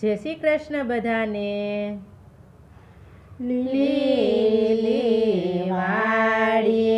જય શ્રી કૃષ્ણ બધાને. લીલી વાડી.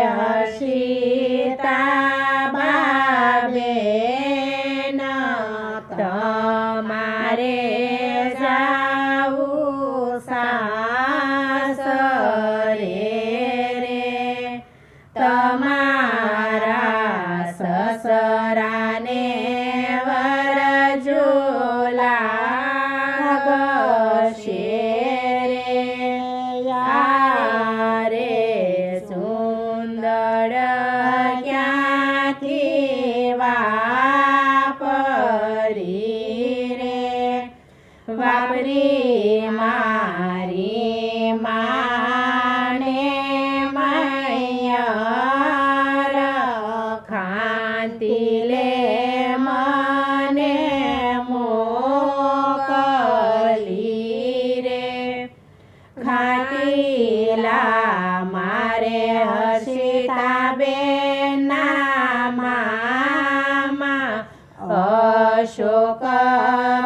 हर्षिता વાપરી રે વાપરી મારી માણે મૈયર ખાંતી લે મને મોકલી રે. ખાતીલા મારે હસીતા બેન शोका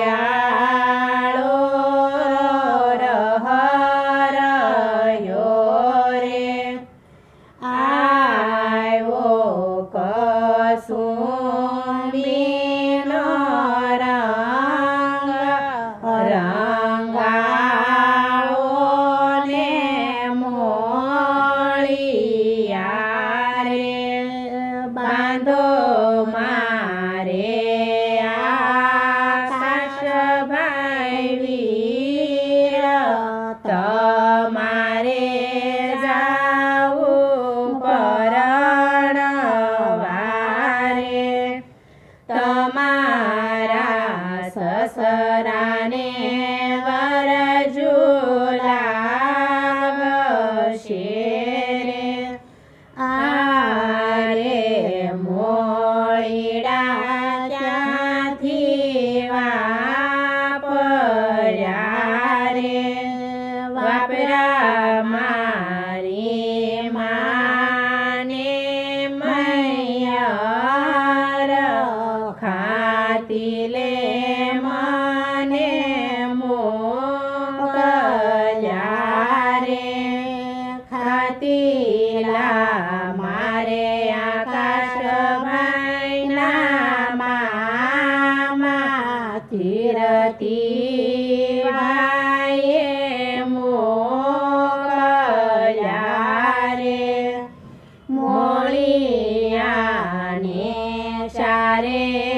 ya. sim ધીરતી વાયે મોકલ્યા રે મોળિયાને ચારે